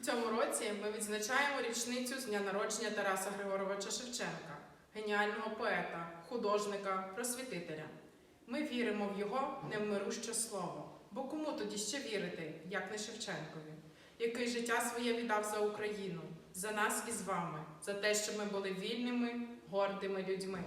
Цьому році ми відзначаємо річницю з дня народження Тараса Григоровича Шевченка, геніального поета, художника, просвітителя. Ми віримо в його невмируще слово. Бо кому тоді ще вірити, як не Шевченкові, який життя своє віддав за Україну, за нас і з вами, за те, щоб ми були вільними, гордими людьми.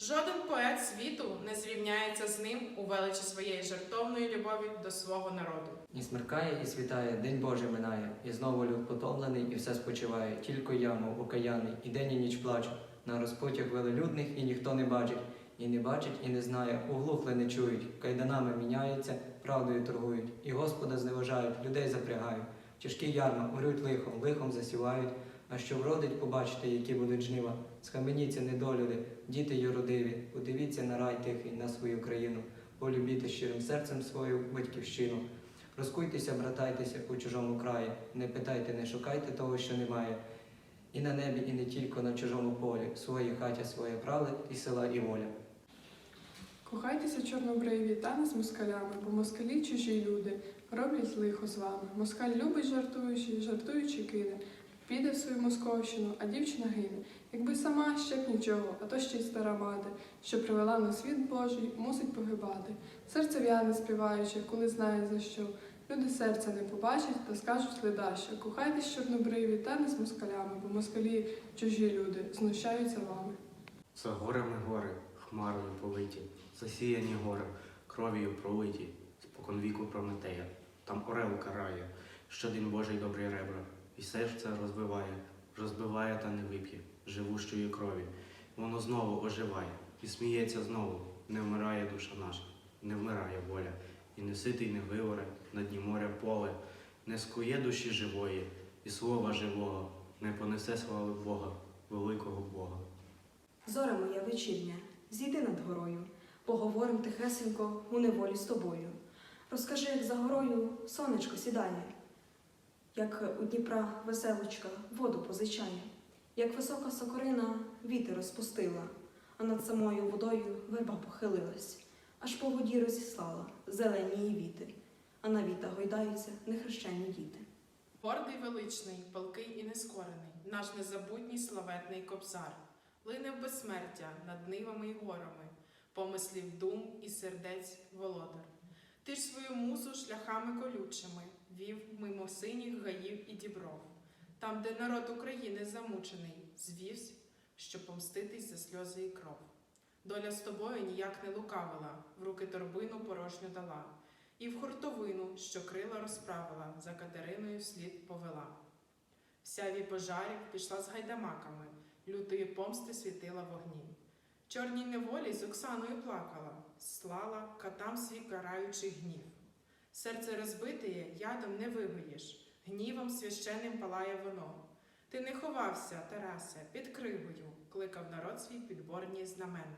Жоден поет світу не зрівняється з ним у величі своєї жертовної любові до свого народу. І смеркає, і світає, день Божий минає, і знову люд потомлений, і все спочиває. Тільки я, мов окаянний, і день і ніч плачу. На розпутях велелюдних і ніхто не бачить. І не бачить, і не знає, углухли не чують, кайданами міняються, правдою торгують, і Господа зневажають, людей запрягають. Тяжкі ярма урють лихом, лихом засівають. А що вродить, побачите, які будуть жнива. Схаменіться, недолюди, діти юродиві, подивіться на рай тихий, на свою країну, полюбіте щирим серцем свою батьківщину. Розкуйтеся, братайтеся у чужому краї, не питайте, не шукайте того, що немає. І на небі, і не тільки на чужому полі, в своїй хаті своє правди, і села, і воля. Кохайтеся чорнобриві та не з москалями, бо москалі чужі люди роблять лихо з вами. Москаль любить жартуючи, жартуючи кине. Піде в свою московщину, а дівчина гине. Якби сама ще б нічого, а то ще й стара мати, що привела на світ Божий, мусить погибати. Серце в'яне співаючи, коли знає за що. Люди серця не побачать та скажуть ледащо. Кохайтесь чорнобриві та не з москалями, бо москалі чужі люди знущаються вами. За горами гори, хмарою политі, засіяні гори, кров'ю пролиті, споконвіку Прометея. Там орел карає, щодень Божий добрі ребра, і серце розбиває, розбиває та не вип'є, живущої крові. Воно знову оживає, і сміється знову, не вмирає душа наша, не вмирає воля, і не ситий не виоре на дні моря поле, не скує душі живої, і слова живого, не понесе слави Бога, великого Бога. Зоря моя вечірня, зійди над горою, поговорим тихесенько у неволі з тобою. Розкажи, як за горою сонечко сідає, як у Дніпра веселочка воду позичає, як висока сокорина вітер розпустила, а над самою водою верба похилилась, аж по воді розіслала зелені її віти, а на віта гойдаються нехрещені діти. Гордий величний, палкий і нескорений, наш незабутній славетний кобзар, лине в безсмертя над нивами й горами, помислів дум і сердець володар. Ти ж свою музу шляхами колючими вів мимо синіх гаїв і дібров, там, де народ України замучений, звівсь, щоб помститись за сльози і кров. Доля з тобою ніяк не лукавила, в руки торбину порожню дала, і в хуртовину, що крила розправила, за Катериною вслід повела. Сяві пожарів пішла з гайдамаками, лютої помсти світила вогні. Чорній неволі з Оксаною плакала, слала катам свій караючий гнів. Серце розбитеє ядом не вигоїш, гнівом священним палає воно. Ти не ховався, Тарасе, під кривою, кликав народ свій підборні знамена.